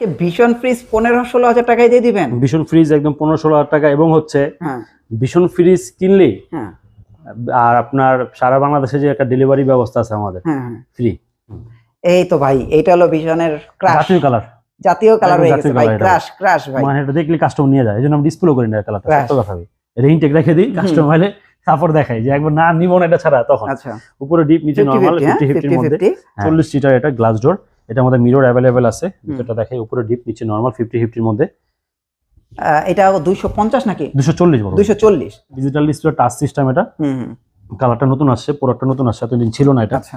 ভীষণ ফ্রিজ পনেরো ষোলো হাজার টাকায় দিয়ে দিবেন? ভীষণ ফ্রিজ একদম পনেরো ষোলো হাজার টাকা এবং হচ্ছে হ্যাঁ। ভীষণ ফ্রিজ কিনলেই হ্যাঁ। আর আপনার সারা বাংলাদেশে যে একটা ডেলিভারি ব্যবস্থা আছে আমাদের হ্যাঁ হ্যাঁ। ফ্রি এই তো ভাই এটা হলো ভীষণের ক্রাশ জাতীয় কালার জাতীয় কালার হয়ে গেছে ভাই ক্রাশ ক্রাশ ভাই। মানে এটা দেখলে কাস্টমার নিয়ে যায় এই জন্য আমি ডিসপ্লে করি না কালারটা সত্য কথা ভাই। এটা ইনটেক রেখে দিই কাস্টমার হলে তারপর দেখাই যে একবার না নিব না এটা ছাড়া তখন। আচ্ছা। উপরে ডিপ নিচে নরমাল ফিফটি হ্যাঁ ফিফটি ফিফটির ফিফটি মধ্যে। ফিফটি হ্যাঁ। চল্লিশ লিটার এটা গ্লাস ডোর এটা আমাদের মিরর অ্যাভেলেবেল আছে যেটা দেখাই উপরে ডিপ নিচে নরমাল ফিফটি ফিফটির মধ্যে। এটা দুইশো পঞ্চাশ নাকি? দুশো চল্লিশ বড় দুইশো চল্লিশ। ডিজিটাল ডিসপ্লে টাচ সিস্টেম এটা। হুম কালারটা নতুন আসছে পুরোটা নতুন আসছে এতদিন ছিল না এটা। আচ্ছা।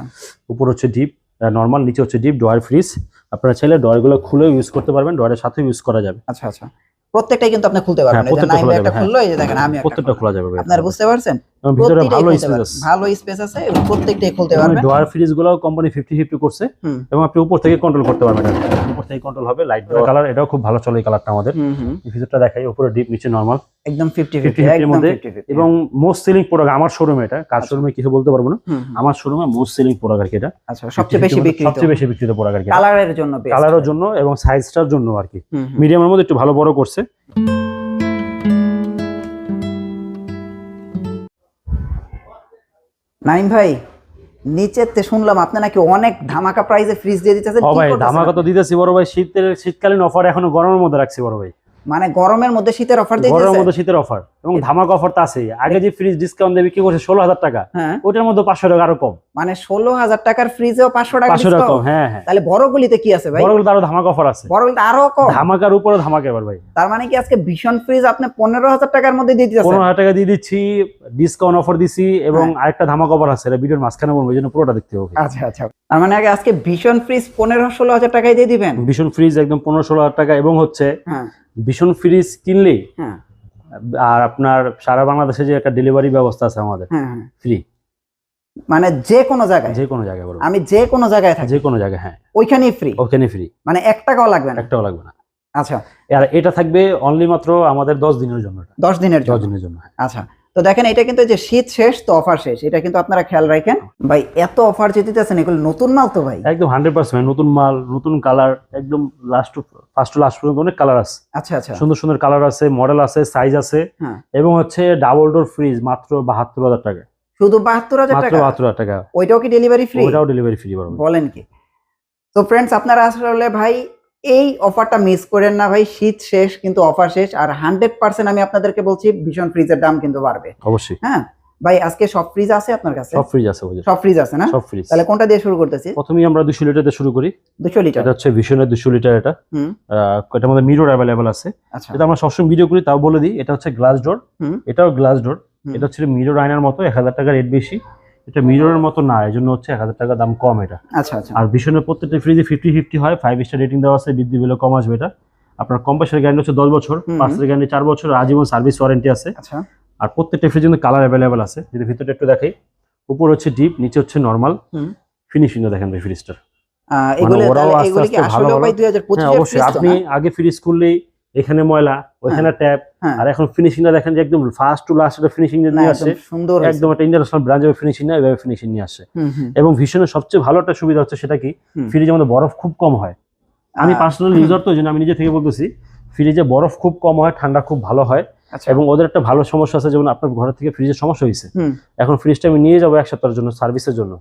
উপর হচ্ছে ডিপ নর্মাল নিচে হচ্ছে ডিপ ডয়ার ফ্রিজ আপনারা চাইলে ডয়ারগুলো খুলেও ইউজ করতে পারবেন ডয়ারের সাথে ইউজ করা যাবে। আচ্ছা আচ্ছা। প্রত্যেকটাই কিন্তু আপনি খুলতে পারবেন। হ্যাঁ, এই যে প্রত্যেকটা খোলা একটা হ্যাঁ। খুললো এই যে দেখেন আমি একটা প্রত্যেকটা খোলা যাবে আপনারা বুঝতে পারছেন? ভিতরে ভালো স্পেস আছে। ভালো স্পেস আছে এবং প্রত্যেকটাই খুলতে পারবেন। ডোয়ার ফ্রিজগুলো কোম্পানি ফিফটি ফিফটি করছে এবং আপনি উপর থেকে কন্ট্রোল করতে পারবেন এটা। উপর থেকে কন্ট্রোল হবে লাইট কালার এটাও খুব ভালো চলে এই কালারটা আমাদের। এই ভিতরটা দেখাই উপরে ডিপ নিচে নর্মাল একদম 50 50 এর মধ্যে ফিফটি ফিফটি এবং মোস্ট সেলিং প্রোডাক্ট আমার শোরুমে এটা কার শোরুমে কিছু বলতে পারব না। আমার শোরুমে মোস্ট সেলিং প্রোডাক্ট আর কি এটা। আচ্ছা সবচেয়ে বেশি 50 বিক্রিত। সবচেয়ে বেশি বিক্রিত প্রোডাক্ট আর কি কালারের জন্য। কালারের জন্য এবং সাইজটার জন্য আর কি। মিডিয়ামের মধ্যে একটু ভালো বড় করছে। নাইম ভাই নিচেতে শুনলাম আপনি নাকি অনেক ধামাকা প্রাইসে ফ্রিজ দিয়ে দিতেছেন। ভাই ধামাকা তো দিতেছি বড় ভাই। শীতের শীতকালীন অফার এখনও গরমের মধ্যে রাখছি বড় ভাই। মানে গরমের মধ্যে শীতের অফার দিয়ে গরমের মধ্যে শীতের অফার এবং ধামাকা অফার তো আছেই আগে যে ফ্রিজ ডিসকাউন্ট দেবে কি করছে? ষোলো হাজার টাকা। হ্যাঁ। ওটার মধ্যে পাঁচশো টাকা আরও কম। মানে ষোলো হাজার টাকার ফ্রিজেও পাঁচশো টাকা পাঁচশো টাকা কম হ্যাঁ হ্যাঁ। তাহলে বড়গুলিতে কি আছে ভাই? বড়গুলো আরও ধামাকা অফার আছে। বড়গুলিতে আরও কম? ধামাকার উপরে ধামাকা এবার ভাই। তার মানে কি আজকে ভীষণ ফ্রিজ আপনি পনেরো হাজার টাকার মধ্যে দিয়ে দিতেছেন? পনেরো হাজার টাকা দিয়ে দিচ্ছি ডিসকাউন্ট অফার দিছি এবং হ্যাঁ। আরেকটা ধামাকা অফার আছে। এটা ভিডিওর মাঝখানে বলব এই জন্য পুরোটা দেখতে হবে। আচ্ছা আচ্ছা। তার মানে আগে আজকে ভীষণ ফ্রিজ পনেরো ষোলো হাজার টাকায় দিয়ে দিবেন? ভীষণ ফ্রিজ একদম পনেরো ষোলো হাজার টাকা এবং হচ্ছে হ্যাঁ। ভীষণ ফ্রিজ কিনলেই হ্যাঁ। আর আপনার সারা বাংলাদেশে যে একটা ডেলিভারি ব্যবস্থা আছে আমাদের হ্যাঁ হ্যাঁ। ফ্রি মানে যে কোনো জায়গায়। যে কোনো জায়গায় বলব আমি যে কোনো জায়গায় থাকি। যে কোনো জায়গায় হ্যাঁ। ওইখানেই ফ্রি ওইখানে ফ্রি মানে এক টাকাও লাগবে না। এক টাকাও লাগবে না। আচ্ছা। আর এটা থাকবে অনলি মাত্র আমাদের দশ দিনের জন্য। দশ দিনের দশ দিনের জন্য হ্যাঁ। আচ্ছা। তো দেখেন এটা কিন্তু যে শীত শেষ তো অফার শেষ এটা কিন্তু আপনারা খেয়াল রাখেন। ভাই এত অফার যে দিতেছেন এগুলো নতুন মাল তো ভাই? একদম হান্ড্রেড পার্সেন্ট নতুন মাল নতুন কালার একদম লাস্ট ফার্স্ট টু লাস্ট পর্যন্ত অনেক কালার আছে। আচ্ছা আচ্ছা। সুন্দর সুন্দর কালার আছে মডেল আছে সাইজ আছে হ্যাঁ। এবং হচ্ছে ডাবল ডোর ফ্রিজ মাত্র বাহাত্তর হাজার টাকা। শুধু বাহাত্তর হাজার টাকা? বাহাত্তর হাজার টাকা। ওইটাও কি ডেলিভারি ফ্রি ওটাও ডেলিভারি ফ্রি বলেন কি। তো ফ্রেন্ডস আপনারা আসলে ভাই এই অফারটা মিস করেন না ভাই শীত শেষ কিন্তু অফার শেষ আর হান্ড্রেড পার্সেন্ট আমি আপনাদেরকে বলছি ভীষণ ফ্রিজের দাম কিন্তু বাড়বে। অবশ্যই। হ্যাঁ? ভাই আজকে সব ফ্রিজ আছে আপনার কাছে? সব ফ্রিজ আছে সব ফ্রিজ আছে না? সব ফ্রিজ তাহলে কোনটা দিয়ে শুরু করতেছি? প্রথমেই আমরা দুশো লিটার দিয়ে শুরু করি। দুশো লিটার এটা হচ্ছে ভীষণের দুশো লিটার এটা। এটার মধ্যে মিরর অ্যাভেলেবেল আছে। আচ্ছা। এটা আমরা সবসময় ভিডিও করি তাও বলে দিই এটা হচ্ছে গ্লাস ডোর এটাও গ্লাস ডোর এটা হচ্ছে মিরর আয়নার মতো এক হাজার টাকা রেট বেশি। এটা মিররের মতো না এই জন্য হচ্ছে এক হাজার টাকা দাম কম এটা। আচ্ছা আচ্ছা। আর ভীষণের প্রত্যেকটা ফ্রিজে ফিফটি ফিফটি হয় ফাইভ স্টার রেটিং দেওয়া আছে বৃদ্ধি পেলে কম আসবে এটা। আপনার কম্পাসের গ্যারান্টি হচ্ছে দশ বছর। পাঁচের গ্যারান্টি চার বছর আজীবন সার্ভিস ওয়ারেন্টি আছে। আচ্ছা। আর প্রত্যেকটা ফ্রিজ কিন্তু কালার অ্যাভেলেবেল আছে যদি ভিতরটা একটু দেখাই। উপর হচ্ছে ডিপ নিচে হচ্ছে নর্মাল হুম। ফিনিশিং দেখেন ভাই ফ্রিজটার হাজার হ্যাঁ আপনি আগে ফ্রিজ করলেই এখানে ময়লা ওইখানে ট্যাপ হ্যাঁ। আর এখন ফিনিশিংটা দেখেন যে একদম ফার্স্ট টু লাস্ট একটা ফিনিশিং নিয়ে আসে সুন্দর একদম একটা ইন্টারন্যাশনাল ব্র্যান্ডের ফিনিশিং না এভাবে ফিনিশিং নিয়ে আসে। এবং ভীষণের সবচেয়ে ভালো একটা সুবিধা হচ্ছে সেটা কি। ফ্রিজের মধ্যে বরফ খুব কম হয়। আমি পার্সোনাল ইউজার তো আমি নিজে থেকে বলতেছি ফ্রিজে বরফ খুব কম হয় ঠান্ডা খুব ভালো হয়। আচ্ছা। এবং ওদের একটা ভালো সমস্যা আছে যেমন আপনার ঘর থেকে ফ্রিজের সমস্যা হয়েছে। এখন ফ্রিজটা আমি নিয়ে যাব এক সপ্তাহের জন্য সার্ভিসের জন্য।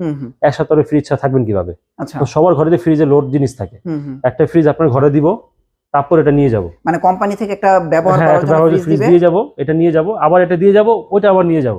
এক সপ্তাহে ফ্রিজ ছাড়া থাকবেন কীভাবে? আচ্ছা। তো সবার ঘরে ফ্রিজে লোড জিনিস থাকে। একটা ফ্রিজ আপনার ঘরে দিব তারপর এটা নিয়ে যাব। মানে কোম্পানি থেকে একটা ব্যবহার হ্যাঁ করার জন্য ফ্রিজ ফ্রিজ দিয়ে যাব এটা নিয়ে যাব আবার এটা দিয়ে যাব ওটা আবার নিয়ে যাব।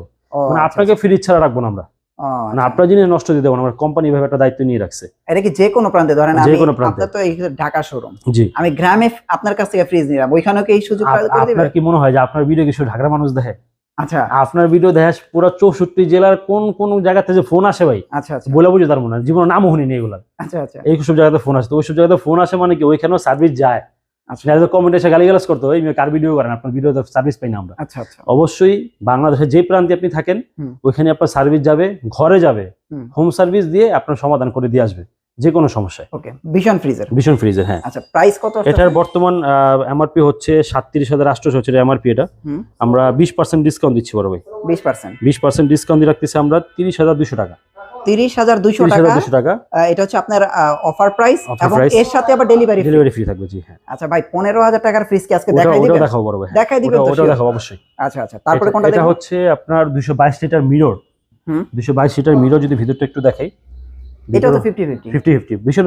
মানে আচ্ছা, আপনাকে ফ্রিজ ছাড়া রাখব না আমরা। মানে আচ্ছা। আপনার জিনিস নষ্ট দেবো আমরা কোম্পানি ভাবে একটা দায়িত্ব নিয়ে রাখছে। এটা কি যে কোনো প্রান্তে ধরেন আমি। আপনার তো ঢাকা শোরুম জি। আমি গ্রামে আপনার কাছ থেকে ফ্রিজ নিলাম ওইখানেও কি এই সুযোগ আপনার কি মনে হয় যে আপনার ভিডিও কিছু ঢাকার মানুষ দেখে? আচ্ছা। আপনার ভিডিও দেখে পুরো চৌষট্টি জেলার কোন কোন জায়গাতে যে ফোন আসে ভাই? আচ্ছা আচ্ছা। বলে বুঝে তার মনে হয় জীবন নামও শুনিনি এগুলা আচ্ছা আচ্ছা। এই জায়গাতে ফোন আসে ওইসব জায়গাতে ফোন আসে মানে কি? ওইখানেও সার্ভিস যায়। আচ্ছা। কমেন্ট এসে গালিগালাজ করতো ওই কার ভিডিও করেন? আপনার ভিডিও সার্ভিস পাই না আমরা। আচ্ছা আচ্ছা। অবশ্যই বাংলাদেশের যে প্রান্তে আপনি থাকেন ওইখানে আপনার সার্ভিস যাবে ঘরে যাবে হোম। সার্ভিস দিয়ে আপনার সমাধান করে দিয়ে আসবে যে কোনো সমস্যায়। ওকে ভীষণ ফ্রিজের ভীষণ ফ্রিজের হ্যাঁ। আচ্ছা প্রাইস কত এটার বর্তমান এমআরপি হচ্ছে সাতত্রিশ হাজার আটশো হচ্ছে এমআরপি এটা। আমরা বিশ পার্সেন্ট ডিসকাউন্ট দিচ্ছি বড় ভাই। বিশ পার্সেন্ট বিশ পার্সেন্ট ডিসকাউন্ট দিয়ে রাখতেছি আমরা তিরিশ হাজার দুশো টাকা। তিরিশ হাজার টাকা। দুশো টাকা। এটা হচ্ছে আপনার অফার প্রাইস এবং এর সাথে আবার ডেলিভারি ডেলিভারি ফ্রি থাকবে জি হ্যাঁ। আচ্ছা ভাই পনেরো হাজার টাকার ফ্রিজ কি আজকে ওটা দেখাই দিবেন? দেখাবো বড় ভাই। দেখাই দিবেন ওটা- তো ওটাও sure? দেখাবো অবশ্যই। আচ্ছা আচ্ছা তারপরে কোনটা এটা হচ্ছে আপনার দুশো বাইশ লিটার মিরর দুশো বাইশ লিটার মিরর যদি ভিতরটা একটু দেখাই। এটা তো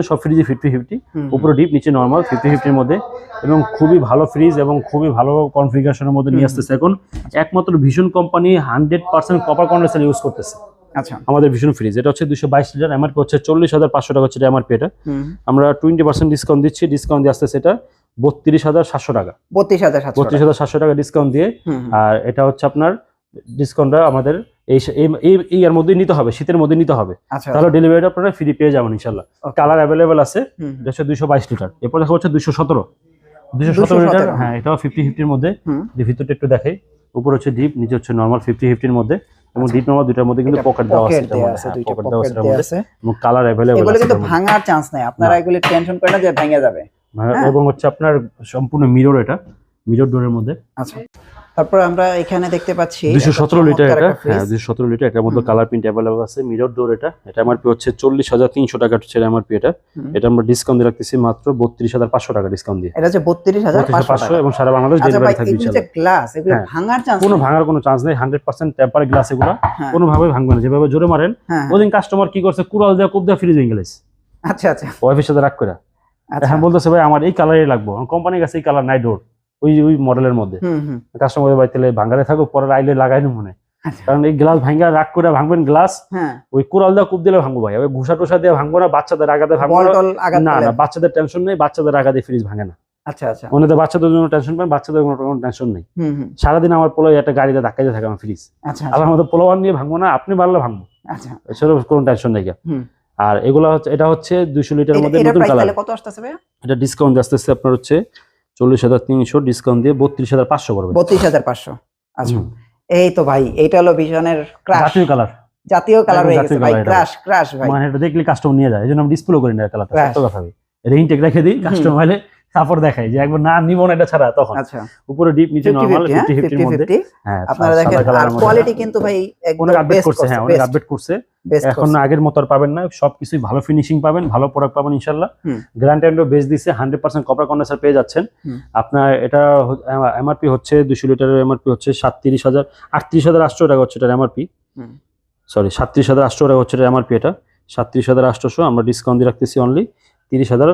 সব ফ্রিজে উপরে ডিপ নিচে নর্মাল মধ্যে। এবং খুবই ভালো ফ্রিজ এবং খুবই ভালো কনফিগারেশনের মধ্যে নিয়ে আসতেছে। এখন একমাত্র ভীষণ company hundred percent copper condenser use করতেছে। আচ্ছা। আমাদের ভীষণ ফ্রিজ এটা হচ্ছে দুশো বাইশ লিটার এমআরপি হচ্ছে চল্লিশ হাজার পাঁচশো টাকা হচ্ছে এমআরপি এটা আমরা টোয়েন্টি পার্সেন্ট ডিসকাউন্ট দিচ্ছি ডিসকাউন্ট দিয়ে আসতেছে এটা বত্রিশ হাজার সাতশো টাকা। বত্রিশ হাজার বত্রিশ হাজার সাতশো টাকা ডিসকাউন্ট দিয়ে। আর এটা হচ্ছে আপনার ডিসকাউন্টটা আমাদের এই এর মধ্যেই নিতে হবে শীতের মধ্যে নিতে হবে। আচ্ছা তাহলে ডেলিভারিটা আপনারা ফ্রি পেয়ে যাবেন ইনশাল্লাহ কালার অ্যাভেলেবেল আছে হচ্ছে দুইশো বাইশ লিটার এরপর দেখা হচ্ছে দুইশো সতেরো। দুইশো সতেরো লিটার হ্যাঁ এটাও ফিফটি ফিফটির মধ্যে। ভিতরটা একটু দেখাই। উপর হচ্ছে ডিপ নিচে হচ্ছে নর্মাল ফিফটি ফিফটির মধ্যে এবং ডিপ নর্মাল দুইটার মধ্যে কিন্তু পকেট দেওয়া আছে pocket দেওয়া আছে, হ্যাঁ, দেওয়া আছে এটার দেওয়া আছে। এবং কালার অ্যাভেলেবল এগুলো কিন্তু ভাঙার চান্স নাই। আপনারা এগুলো টেনশন করেন না যে ভেঙে যাবে। হ্যাঁ। এবং হচ্ছে আপনার সম্পূর্ণ মিরর এটা মিরর ডোরের মধ্যে। আচ্ছা। তারপর আমরা এখানে দেখতে পাচ্ছি দুশো একটা সতেরো লিটার এটা? হ্যাঁ দুশো সতেরো লিটার এটার মধ্যে কালার প্রিন্ট অ্যাভেলেবল আছে। মিরর ডোর এটা। এটা এমআরপি হচ্ছে চল্লিশ হাজার তিনশো টাকা হচ্ছে এমআরপি এটা। এটা আমরা ডিসকাউন্ট দিয়ে রাখতেছি মাত্র বত্রিশ হাজার পাঁচশো টাকা ডিসকাউন্ট দিয়ে। এটা হচ্ছে পাঁচশো পাঁচশো এবং সারা বাংলাদেশ আচ্ছা ডেলিভারি থাকবে এগুলি যে গ্লাস এগুলো হ্যাঁ। ভাঙার চান্স কোনো ভাঙার কোনো চান্স নেই। হান্ড্রেড পার্সেন্ট টেম্পার গ্লাস এগুলো হ্যাঁ। কোনোভাবে ভাঙবে না। যেভাবে জোরে মারেন হ্যাঁ ওদিন কাস্টমার কি করছে? কুড়াল দেওয়া কুপ দেওয়া ফ্রিজ গেছে আচ্ছা আচ্ছা। ওয়াইফের সাথে রাগ করে আচ্ছা। এখন বলতেছে ভাই আমার এই কালারই লাগবো। কোম্পানির কাছে এই কালার নাই ডোর ওই ওই মডেলের মধ্যে। হুম হুম। কাস্টমার ভাই তাহলে ভাঙালে থাকুক পরে আইলে লাগাই না মনে আচ্ছা। কারণ এই গ্লাস ভাঙ্গা রাগ করে ভাঙবেন গ্লাস হ্যাঁ। ওই কুড়াল দেওয়া কুপ দিলে ভাঙবো ভাই। ওই ঘুষা টুসা দিয়ে ভাঙবো না বাচ্চাদের আগাতে ভাঙবো না। না বাচ্চাদের টেনশন নেই বাচ্চাদের আগাতে ফ্রিজ ভাঙে না। আচ্ছা আচ্ছা। ওনাদের বাচ্চাদের জন্য টেনশন পান বাচ্চাদের কোনো টেনশন নেই। সারাদিন আমার পোলো একটা গাড়িতে ধাক্কাইতে থাকে আমার ফ্রিজ আচ্ছা আবার আমাদের পোলোয়ান নিয়ে ভাঙবো না আপনি পারলে ভাঙবো। আচ্ছা। এছাড়াও কোনো টেনশন নেই। আর এগুলো হচ্ছে এটা হচ্ছে দুইশো লিটারের মধ্যে নতুন কালার এটা ডিসকাউন্ট আপনার হচ্ছে চল্লিশ হাজার তিনশো ডিসকাউন্ট দিয়ে বত্রিশ হাজার পাঁচশো করবে বত্রিশ হাজার পাঁচশো। আচ্ছা। এই তো ভাই এইটা হলো ভিশনের ক্রাশ জাতীয় কালার জাতীয় কালার হয়ে গেছে ভাই ক্রাশ ক্রাশ ভাই। মানে এটা দেখলে কাস্টমার নিয়ে যায় এই জন্য আমি ডিসপ্লে করি না কালারটা সত্য কথা ভাই। এটা ইনটেক রেখে দিই কাস্টমার হলে তারপর দেখাই যে একবার না নিব না এটা ছাড়া তখন। আচ্ছা। উপরে ডিপ নিচে নর্মাল ফিফটি হ্যাঁ? ফিফটি ফিফটির ফিফটি মধ্যে হ্যাঁ আপনারা দেখেন আর কোয়ালিটি কিন্তু ভাই একদম বেস্ট করছে হ্যাঁ অনেক আপডেট করছে। এখন আগের মতো আর পাবেন না সবকিছুই ভালো ফিনিশিং পাবেন ভালো প্রোডাক্ট পাবেন ইনশাল্লাহ। গ্র্যান্ড অ্যান্ডও বেস দিচ্ছে হান্ড্রেড পার্সেন্ট কপার কন্ডেন্সার পেয়ে যাচ্ছেন। আপনার এটা এমআরপি হচ্ছে দুশো লিটারের এমআরপি হচ্ছে সাতত্রিশ হাজার আটত্রিশ হাজার আটশো টাকা হচ্ছে এটার এমআরপি সরি সাতত্রিশ হাজার আটশো টাকা হচ্ছে এটার এমআরপি এটা। সাতত্রিশ হাজার আটশোশো আমরা ডিসকাউন্ট দিয়ে রাখতেছি অনলি তিরিশ হাজার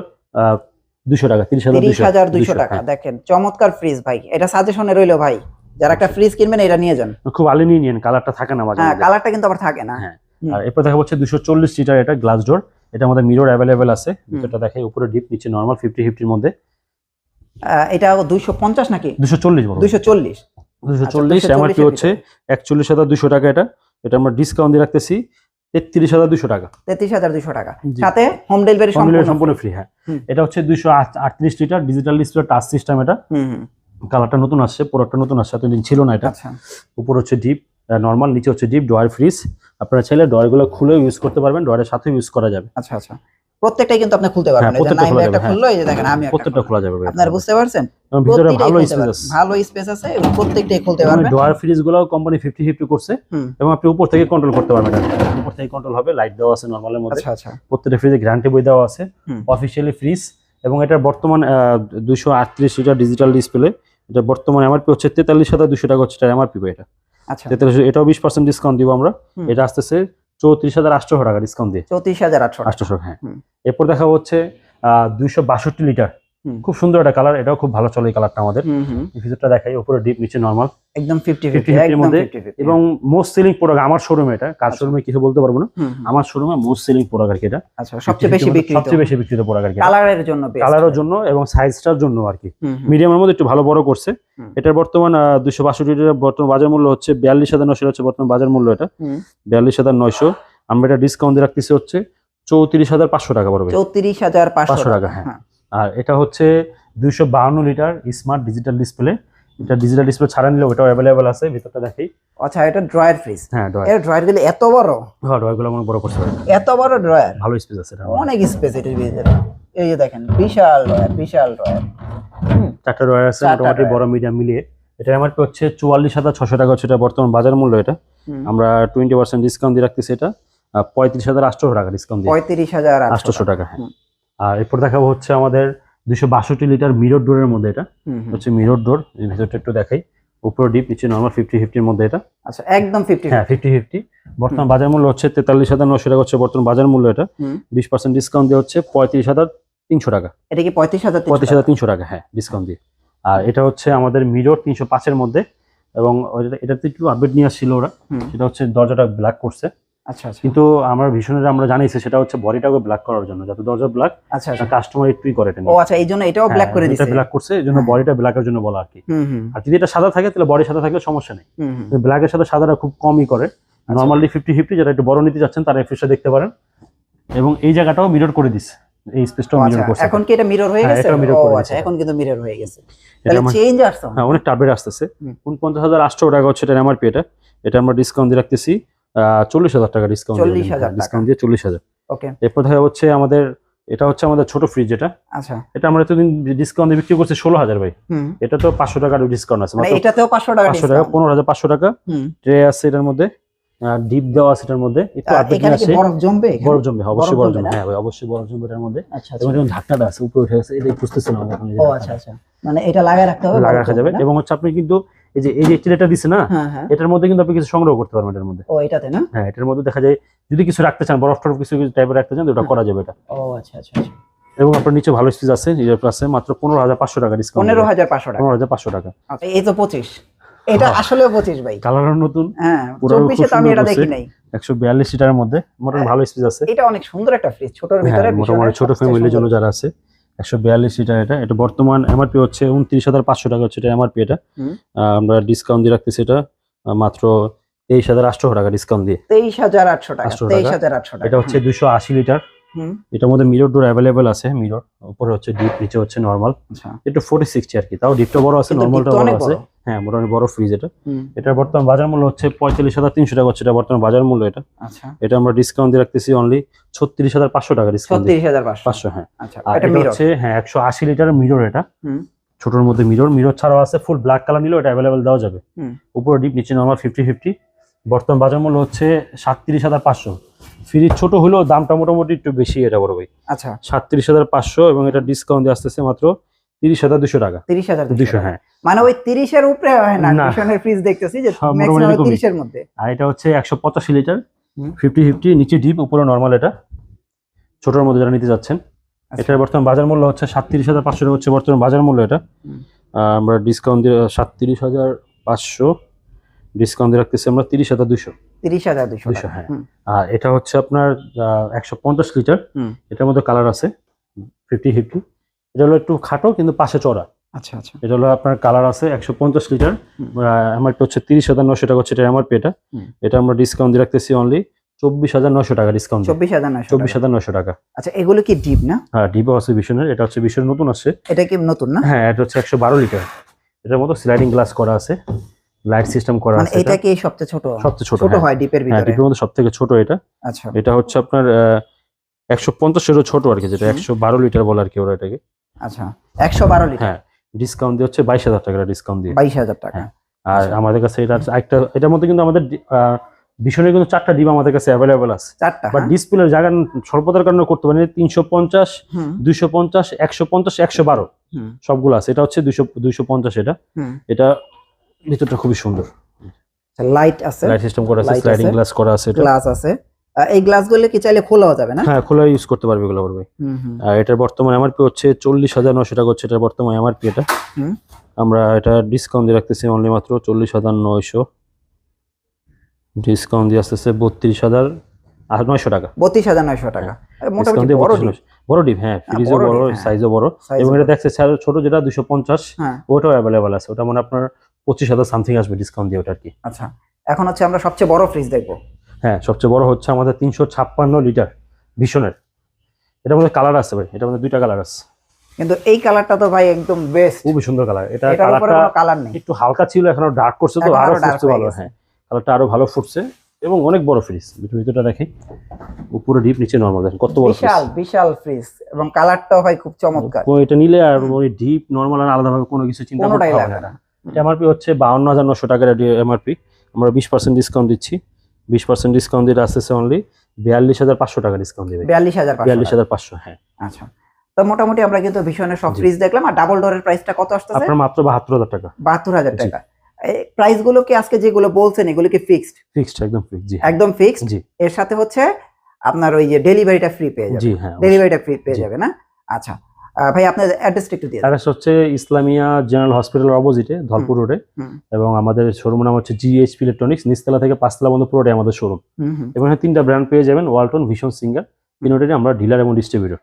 দুশো টাকা তিরিশ হাজার দুইশো। টাকা হ্যাঁ। দেখেন চমৎকার ফ্রিজ ভাই। এটা সাজেশনে রইল ভাই। যারা একটা ফ্রিজ কিনবেন এটা নিয়ে যান। খুব আলি নিয়ে নিন কালারটা থাকে না হ্যাঁ কালারটা কিন্তু আবার থাকে না। হ্যাঁ। আর এরপর দেখা হচ্ছে দুশো চল্লিশ লিটার এটা গ্লাস ডোর এটা আমাদের মিরর অ্যাভেলেবেল আছে। ভিতরটা দেখে উপরে ডিপ নিচে নর্মাল ফিফটি ফিফটির মধ্যে। এটা দুইশো পঞ্চাশ নাকি? দুশো চল্লিশ বড় দুইশো চল্লিশ। দুশো আচ্ছা, চল্লিশ 240 এমআরপি হচ্ছে একচল্লিশ হাজার দুশো টাকা এটা। এটা আমরা ডিসকাউন্ট দিয়ে রাখতেছি তেত্রিশ হাজার দুশো টাকা। তেত্রিশ হাজার দুইশো টাকা। সাথে হোম ডেলিভারি সম্পূর্ণ ফ্রি হ্যাঁ। এটা হচ্ছে দুইশো আটত্রিশ litre digital display touch system এটা। কালারটা নতুন আসছে প্রোডাক্টটা নতুন আসছে এতদিন ছিল না এটা। আচ্ছা। উপর হচ্ছে ডিপ নর্মাল নিচে হচ্ছে ডিপ ডয়ার ফ্রিজ আপনারা চাইলে ডয়ারগুলো খুলে ইউজ করতে পারবেন ডয়ারের সাথে ইউজ করা যাবে। আচ্ছা আচ্ছা। প্রত্যেকটাই কিন্তু আপনি খুলতে পারবেন। হ্যাঁ, প্রত্যেকটা নাইম একটা হ্যাঁ। খুললো এই যে দেখেন আমি প্রত্যেকটা খোলা যাবে আপনারা বুঝতে পারছেন? ভিতরে ভালো স্পেস আছে। ভালো স্পেস আছে এবং প্রত্যেকটাই খুলতে পারবেন। ফ্রিজগুলো কোম্পানি ফিফটি ফিফটি করছে। এবং আপনি উপর থেকে কন্ট্রোল করতে পারবেন এটা। উপর থেকে কন্ট্রোল হবে লাইট দেওয়া আছে নর্মালের মধ্যে। আচ্ছা আচ্ছা। প্রত্যেকটা ফ্রিজে গ্যারান্টি বই দেওয়া আছে। হুম। অফিসিয়ালি ফ্রিজ এবং এটার বর্তমান দুশো আটত্রিশ লিটার ডিজিটাল ডিসপ্লে এটা বর্তমান এমআরপি হচ্ছে তেতাল্লিশ হাজার দুশো টাকা হচ্ছে এটা এমআরপি এটা। তেতাল্লিশ এটাও বিশ পার্সেন্ট ডিসকাউন্ট দিব আমরা। এটা আসতেছে চৌত্রিশ হাজার আটশো টাকা ডিসকাউন্ট দিয়ে। চৌত্রিশ হাজার আটশো আটশো আটশোশো হ্যাঁ। এরপর দেখা হচ্ছে দুইশো বাষট্টি লিটার। খুব সুন্দর একটা কালার এটাও খুব ভালো চলে এই কালারটা আমাদের। এই দেখাই উপরে ডিপ নিচে নরমাল একদম ফিফটি 50 ফিফটি 50 এর মধ্যে। ফিফটি ফিফটি এবং মোস্ট সেলিং প্রোডাক্ট আমার শোরুমে এটা কার আচ্ছা। শোরুমে কিছু বলতে পারব না। আমার শোরুমে মোস্ট সেলিং প্রোডাক্ট আর কি এটা। আচ্ছা সবচেয়ে বেশি 50 বিক্রিত। সবচেয়ে বেশি বিক্রিত প্রোডাক্ট আর কি কালারের জন্য। কালারের জন্য এবং সাইজটার জন্য আর কি। মিডিয়ামের মধ্যে একটু ভালো বড় করছে। এটার বর্তমান দুশো বাষট্টি বর্তমান বাজার মূল্য হচ্ছে বিয়াল্লিশ হাজার নয়শো হচ্ছে বর্তমান বাজার মূল্য এটা। হুম। বিয়াল্লিশ হাজার নয়শো। আমরা এটা ডিসকাউন্ট দিয়ে রাখতেছি হচ্ছে চৌত্রিশ হাজার পাঁচশো টাকা পড়বে চৌত্রিশ হাজার পাঁচশো পাঁচশো টাকা, হ্যাঁ। আর এটা হচ্ছে দুইশো বাহান্ন লিটার স্মার্ট ডিজিটাল ডিসপ্লে। এটা ডিজিটাল ডিসপ্লে ছাড়া নিলে ওটাও অ্যাভেলেবেল আছে ভিতরটা দেখি আচ্ছা এটা ড্রয়ার ফ্রিজ। হ্যাঁ ডয় এর ড্রয়ারগুলো এত বড়? হ্যাঁ ডয়গুলো মনে বড় করতে পারে এত বড় ড্রয়ার? ভালো স্পেস আছে এটা। অনেক স্পেস এটির ভিতরে। এই যে দেখেন বিশাল ড্রয়ার বিশাল ড্রয়ার। চারটা ডয়ার আছে মোটামুটি বড় মিডিয়াম মিলিয়ে। এটা এমআরপি হচ্ছে চুয়াল্লিশ হাজার ছশো টাকা হচ্ছে এটা বর্তমান বাজার মূল্য এটা। আমরা টোয়েন্টি পার্সেন্ট ডিসকাউন্ট দিয়ে রাখতেছি এটা। পঁয়ত্রিশ হাজার আটশোশো টাকা ডিসকাউন্ট দিয়ে। পঁয়ত্রিশ হাজার আটশোশো টাকা। হ্যাঁ। আর এরপর দেখাবো হচ্ছে আমাদের দুশো বাষট্টি লিটার মিরর ডোরের মধ্যে এটা। হচ্ছে মিরর ডোর ভেতরটা একটু দেখাই। উপরে ডিপ নিচে নর্মাল ফিফটি ফিফটির মধ্যে এটা। আচ্ছা একদম ফিফটি হ্যাঁ ফিফটি ফিফটি বর্তমান বাজার মূল্য হচ্ছে তেতাল্লিশ হাজার নশো টাকা হচ্ছে বর্তমান বাজার মূল্য এটা। বিশ পার্সেন্ট ডিসকাউন্ট দিয়ে হচ্ছে পঁয়ত্রিশ হাজার তিনশো টাকা। এটা কি পঁয়ত্রিশ হাজার পঁয়ত্রিশ হাজার তিনশো টাকা হ্যাঁ ডিসকাউন্ট দিয়ে। আর এটা হচ্ছে আমাদের মিরর তিনশো পাঁচের মধ্যে। এবং এটাতে একটু আপডেট নিয়ে আসছিল ওরা। সেটা হচ্ছে দরজাটা ব্ল্যাক করছে। আচ্ছা আচ্ছা। কিন্তু আমরা ভীষণের আমরা জানিয়েছি সেটা হচ্ছে বডিটাকে ব্ল্যাক করার জন্য যাতে দরজা ব্ল্যাক আচ্ছা আচ্ছা। কাস্টমার একটুই করে এটা ও আচ্ছা এই জন্য এটাও ব্ল্যাক করে দিচ্ছে ব্ল্যাক করছে এই জন্য হ্যাঁ। বডিটা ব্ল্যাকের জন্য বলা আর কি। আর যদি এটা সাদা থাকে তাহলে বডি সাদা থাকলে সমস্যা নেই। ব্ল্যাকের সাথে সাদাটা খুব কমই করে। আচ্ছা। নর্মালি ফিফটি ফিফটি যেটা একটু বড় নিতে যাচ্ছেন তারা ফিসটা দেখতে পারেন। এবং এই জায়গাটাও মিরর করে দিচ্ছে এই স্পেসটাও মিরর আচ্ছা, করছে। এখন কি এটা মিরর হয়ে হ্যাঁ, গেছে? ও আচ্ছা এখন কিন্তু মিরর হয়ে গেছে। তাহলে চেঞ্জ আসছে। হ্যাঁ অনেক টাবের আসতেছে। টাকা হচ্ছে এটা এমআরপি এটা। এটা আমরা ডিসকাউন্ট দিয়ে রাখতেছি। চল্লিশ হাজার টাকা ডিসকাউন্ট 40,000 টাকা। ডিসকাউন্ট দিয়ে চল্লিশ হাজার। ওকে এরপর দেখা হচ্ছে আমাদের এটা হচ্ছে আমাদের ছোট ফ্রিজ যেটা আচ্ছা। এটা আমরা এতদিন ডিসকাউন্ট বিক্রি করছি ষোলো হাজার ভাই। এটা তো পাঁচশো টাকার ডিসকাউন্ট আছে। মানে এটাতেও পাঁচশো টাকা পাঁচশো টাকা পনেরো হাজার পাঁচশো টাকা। ট্রে আছে এটার মধ্যে ডিপ দেওয়া আছে এটার মধ্যে। একটু আপডেট আছে বরফ জমবে বরফ জমবে অবশ্যই বরফ জমবে হ্যাঁ ভাই অবশ্যই বরফ জমবে এটার মধ্যে। আচ্ছা আচ্ছা। এবং যেমন ঢাকনাটা আছে উপরে উঠে আছে এটাই বুঝতেছিলাম আমি এখন ও আচ্ছা আচ্ছা। মানে এটা লাগায় রাখতে হবে লাগা বরফ রাখা যাবে। এবং হচ্ছে আপনি কিন্তু এই যে এই যে ট্রেটা দিছে না হ্যাঁ হ্যাঁ। এটার মধ্যে কিন্তু আপনি কিছু সংগ্রহ করতে পারবেন এটার মধ্যে। ও এটাতে না? হ্যাঁ এটার মধ্যে দেখা যায় যদি কিছু রাখতে চান বরফ টরফ কিছু কিছু টাইপের রাখতে চান ওটা হ্যাঁ। করা যাবে এটা। ও আচ্ছা আচ্ছা আচ্ছা। এবং আপনার নিচে ভালো স্পিচ আছে নিজের আছে মাত্র পনেরো হাজার পাঁচশো টাকা ডিসকাউন্ট পনেরো হাজার পাঁচশো টাকা। পনেরো হাজার পাঁচশো টাকা। আচ্ছা, এই তো পঁচিশ। এটা আসলে পঁচিশ ভাই। কালার নতুন। হ্যাঁ চব্বিশে তো আমি এটা দেখি নাই একশো বিয়াল্লিশ লিটারের মধ্যে মোটামুটি ভালো স্পিচ আছে। এটা অনেক সুন্দর একটা ফ্রিজ ছোটর ভিতরে মোটামুটি ছোট ফ্যামিলির জন্য যারা আছে একশো বিয়াল্লিশ লিটার এটা। এটা বর্তমান এমআরপি হচ্ছে উনত্রিশ হাজার পাঁচশো টাকা হচ্ছে এটা এমআরপি এটা। আমরা ডিসকাউন্ট দিয়ে রাখতেছি এটা মাত্র তেইশ হাজার আটশো টাকা ডিসকাউন্ট দিয়ে। তেইশ হাজার আটশো টাকা তেইশ হাজার আটশো টাকা। এটা হচ্ছে দুশো আশি লিটার। এটার মধ্যে মিরর ডোর অ্যাভেলেবেল আছে মিরর উপরে হচ্ছে ডিপ নিচে হচ্ছে নর্মাল আচ্ছা। একটু ফোর্টি সিক্সটি আর কি তাও ডিপটা বড় আছে নর্মালটা বড় আছে। হ্যাঁ মোটামুটি বড় ফ্রিজ এটা। এটার বর্তমান বাজার মূল্য হচ্ছে পঁয়তাল্লিশ হাজার তিনশো টাকা হচ্ছে এটা বর্তমান বাজার মূল্য এটা। আচ্ছা। এটা আমরা ডিসকাউন্ট দিয়ে রাখতেছি অনলি ছত্রিশ হাজার পাঁচশো টাকা ডিসকাউন্ট ছত্রিশ হাজার পাঁচশো। হ্যাঁ। আচ্ছা এটা হচ্ছে হ্যাঁ একশো আশি লিটার মিরর এটা। হুম। ছোটোর মধ্যে মিরর মিরর ছাড়াও আছে ফুল ব্ল্যাক কালার নিলেও এটা অ্যাভেলেবেল দেওয়া যাবে। উপরে ডিপ নিচে নর্মাল ফিফটি ফিফটি বর্তমান বাজার মূল্য হচ্ছে সাতত্রিশ হাজার পাঁচশো। ফ্রিজ ছোট হলেও দামটা মোটামুটি একটু বেশি এটা বড় ভাই। আচ্ছা। সাতত্রিশ হাজার পাঁচশো এবং এটা ডিসকাউন্ট দিয়ে আসতেছে মাত্র তিরিশ হাজার দুশো টাকা। তিরিশ হাজার দুশো হ্যাঁ। মানে ওই তিরিশের উপরে হয় না। টিউশনের ফ্রিজ দেখতেছি যে। তিরিশের মধ্যে। আর এটা হচ্ছে একশো পঁচাশি লিটার ফিফটি ফিফটি নিচে ডিপ উপরে নর্মাল এটা। ছোটোর মধ্যে যারা নিতে যাচ্ছেন আচ্ছা। এটার বর্তমান বাজার মূল্য হচ্ছে সাতত্রিশ হাজার পাঁচশো টাকা হচ্ছে বর্তমান বাজার মূল্য এটা। আমরা ডিসকাউন্ট দিয়ে সাতত্রিশ হাজার পাঁচশো ডিসকাউন্ট দিয়ে রাখতেছি আমরা তিরিশ হাজার দুশো তিরিশ হাজার দুশো, হ্যাঁ। আর এটা হচ্ছে আপনার একশো পঞ্চাশ লিটার এটার মধ্যে কালার আছে ফিফটি ফিফটি এটা হলো একটু খাটো কিন্তু পাশে চড়া আচ্ছা আচ্ছা। এটা হলো আপনার কালার আছে একশো পঞ্চাশ লিটার। এমআরপি হচ্ছে তিরিশ হাজার নশো টাকা হচ্ছে এটা এমআরপি এটা হুম। এটা আমরা ডিসকাউন্ট দিয়ে রাখতেছি অনলি চব্বিশ হাজার নশো টাকা ডিসকাউন্ট চব্বিশ হাজার নয়শো চব্বিশ হাজার নশো টাকা। আচ্ছা এগুলো কি ডিপ না? হ্যাঁ ডিপো আছে ভীষণের এটা হচ্ছে ভীষণ নতুন আসছে। এটা কি নতুন না? হ্যাঁ এটা হচ্ছে একশো বারো লিটার। এটার মতো স্লাইডিং গ্লাস করা আছে লাইট সিস্টেম করা মানে আছে এটা। কি সবচেয়ে ছোট? সবচেয়ে ছোট ছোট হ্যাঁ। হয় ডিপের হ্যাঁ ভিতরে? ডিপের মধ্যে সব থেকে ছোট এটা। আচ্ছা। এটা হচ্ছে আপনার একশো পঞ্চাশেরও ছোট আর কি যেটা একশো বারো লিটার বলে আর কি ওরা এটাকে। আচ্ছা একশো বারো লিটার। হ্যাঁ ডিসকাউন্ট দিয়ে হচ্ছে বাইশ হাজার টাকা ডিসকাউন্ট দিয়ে। বাইশ হাজার টাকা। হ্যাঁ। আর আচ্ছা। আমাদের কাছে এটা একটা এটার মধ্যে কিন্তু আমাদের ভীষণের কিন্তু চারটা ডিম আমাদের কাছে অ্যাভেলেবেল আছে। চারটা বাট হ্যাঁ? ডিসপ্লের জায়গা স্বল্পতার কারণে করতে পারি তিনশো পঞ্চাশ দুইশো পঞ্চাশ একশো পঞ্চাশ একশো বারো। সবগুলো আছে। এটা হচ্ছে দুইশো দুইশো পঞ্চাশ এটা। এটা ভিতরটা খুবই সুন্দর। লাইট আছে। লাইট সিস্টেম করা আছে স্লাইডিং গ্লাস করা আছে এটা। গ্লাস আছে। এই গ্লাসগুলো কি চাইলে খোলাও যাবে না? হ্যাঁ খোলা ইউজ করতে পারবে এগুলো পারবে আর এটার বর্তমান এমআরপি হচ্ছে চল্লিশ হাজার নশো টাকা হচ্ছে এটার বর্তমান এমআরপি এটা হুম। আমরা এটা ডিসকাউন্ট দিয়ে রাখতেছি অনলি মাত্র চল্লিশ হাজার নয়শো। ডিসকাউন্ট দিয়ে আসতেছে বত্রিশ হাজার আর নয়শো টাকা। বত্রিশ হাজার নয়শো টাকা। মোটামুটি বড় 32 ডিপ বড় ডিপ হ্যাঁ ফ্রিজও বড় বড় হ্যাঁ। সাইজও বড়। এবং এটা। দেখছে ছোট যেটা দুশো পঞ্চাশ হ্যাঁ। ওটাও অ্যাভেলেবেল আছে। ওটা মানে আপনার পঁচিশ হাজার সামথিং আসবে ডিসকাউন্ট দিয়ে ওটা আর কি। আচ্ছা এখন হচ্ছে আমরা সবচেয়ে বড় ফ্রিজ দেখব। হ্যাঁ সবচেয়ে বড় হচ্ছে আমাদের তিনশো ছাপ্পান্ন লিটার ভীষণের। এটা মধ্যে কালার আছে ভাই এটা মধ্যে দুইটা কালার আছে। কিন্তু এই কালারটা তো ভাই একদম বেস্ট খুবই সুন্দর কালার। এটা কালারটা কালার নেই। একটু হালকা ছিল এখন ডার্ক করছে তো আরও ফুটছে ভালো হ্যাঁ। কালারটা আরও ভালো ফুটছে এবং অনেক বড় ফ্রিজ ভিতরটা দেখি উপরে ডিপ নিচে নরমাল দেখেন কত বড় বিশাল বিশাল ফ্রিজ এবং কালারটাও ভাই খুব চমৎকার। ফ্রিজ এটা নিলে আর ওই ডিপ নরমাল আর আলাদাভাবে কোনো কিছু চিন্তা করতে হবে না। এটা এমআরপি হচ্ছে বাউন্ন হাজার নশো টাকার এমআরপি আমরা বিশ পার্সেন্ট ডিসকাউন্ট দিচ্ছি। বিশ পার্সেন্ট ডিসকাউন্ট দিয়ে আসতেছে অনলি বিয়াল্লিশ হাজার পাঁচশো টাকা ডিসকাউন্ট দেবে। বিয়াল্লিশ হাজার বিয়াল্লিশ হাজার পাঁচশো হ্যাঁ। আচ্ছা। তো মোটামুটি আমরা কিন্তু ভীষণের সব ফ্রিজ দেখলাম। আর ডাবল ডোরের প্রাইসটা কত আসতেছে? আপনার মাত্র বাহাত্তর হাজার টাকা। বাহাত্তর হাজার। টাকা। প্রাইসগুলো কি আজকে যেগুলো বলছেন এগুলো কি ফিক্সড ফিক্সড একদম ফিক্সড জি। একদম ফিক্সড জি। এর সাথে হচ্ছে আপনার ওই যে ডেলিভারিটা ফ্রি পেয়ে যাবে হ্যাঁ ডেলিভারিটা ফ্রি পেয়ে। যাবে না আচ্ছা। আহ, ভাই আপনার অ্যাড্রেসটা একটু দিয়ে। অ্যাড্রেস হচ্ছে ইসলামিয়া জেনারেল হসপিটালের অপোজিটে ধলপুর রোডে। এবং আমাদের শোরুম নাম হচ্ছে জিএইচপি ইলেকট্রনিক্স নিচতলা থেকে পাঁচতলা বন্ধ পুরোটাই আমাদের শোরুম এবং এখানে তিনটা ব্র্যান্ড পেয়ে যাবেন ওয়ালটন ভীষণ সিঙ্গার তিনটারই আমরা ডিলার এবং ডিস্ট্রিবিউটর